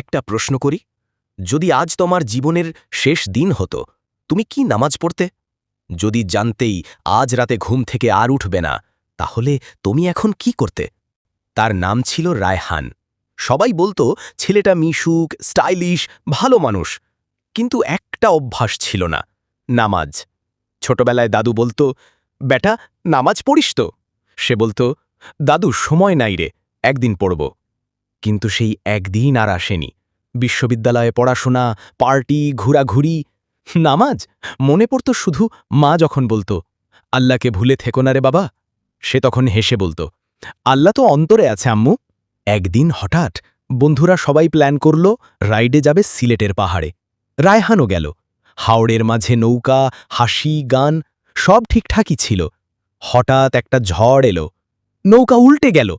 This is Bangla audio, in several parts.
একটা প্রশ্ন করি। যদি আজ তোমার জীবনের শেষ দিন হতো, তুমি কি নামাজ পড়তে? যদি জানতেই আজ রাতে ঘুম থেকে আর উঠবে না, তাহলে তুমি এখন কি করতে? তার নাম ছিল রায়হান। সবাই বলতো, ছেলেটা মিশুক, স্টাইলিশ, ভালো মানুষ। কিন্তু একটা অভ্যাস ছিল না, নামাজ। ছোটবেলায় দাদু বলতো, বেটা, নামাজ পড়িস তো? সে বলতো, দাদু, সময় নাই রে, একদিন পড়ব। কিন্তু সেই একদিন আর আসেনি। বিশ্ববিদ্যালয়ে পড়াশোনা, পার্টি, ঘোরাঘুরি, নামাজ, মনে পড়ত শুধু মা যখন বলতো, আল্লাহকে ভুলে থেকো না রে বাবা। সে তখন হেসে বলতো, আল্লাহ তো অন্তরে আছে আম্মু। একদিন হঠাৎ বন্ধুরা সবাই প্ল্যান করল রাইডে যাবে সিলেটের পাহাড়ে। রায়হানও গেল। হাওড়ের মাঝে নৌকা, হাসি, গান, সব ঠিকঠাকই ছিল। হঠাৎ একটা ঝড় এলো। নৌকা উল্টে গেল।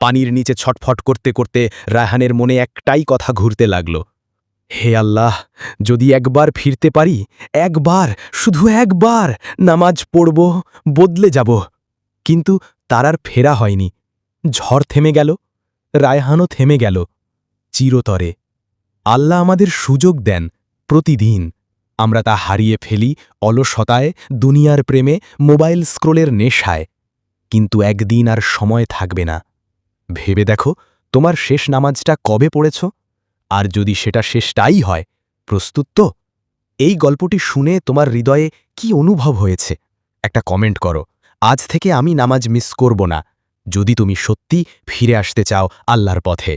পানির নিচে ছটফট করতে করতে রায়হানের মনে একটাই কথা ঘুরতে লাগল। হে আল্লাহ, যদি একবার ফিরতে পারি, একবার, শুধু একবার নামাজ পড়ব, বদলে যাব। কিন্তু তার আর ফেরা হয়নি। ঝড় থেমে গেল, রায়হানও থেমে গেল, চিরতরে। আল্লাহ আমাদের সুযোগ দেন প্রতিদিন। আমরা তা হারিয়ে ফেলি অলসতায়, দুনিয়ার প্রেমে, মোবাইল স্ক্রোলের নেশায়। কিন্তু একদিন আর সময় থাকবে না। ভেবে দেখো, তোমার শেষ নামাজটা কবে পড়েছ? আর যদি সেটা শেষটাই হয়, প্রস্তুত তো? এই গল্পটি শুনে তোমার হৃদয়ে কি অনুভব হয়েছে? একটা কমেন্ট করো। আজ থেকে আমি নামাজ মিস করব না। যদি তুমি সত্যি ফিরে আসতে চাও আল্লাহর পথে।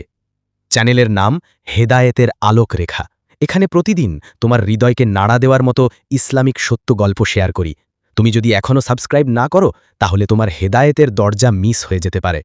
চ্যানেলের নাম হেদায়েতের আলোক রেখা এখানে প্রতিদিন তোমার হৃদয়কে নাড়া দেওয়ার মতো ইসলামিক সত্য গল্প শেয়ার করি। তুমি যদি এখনও সাবস্ক্রাইব না করো, তাহলে তোমার হেদায়েতের দরজা মিস হয়ে যেতে পারে।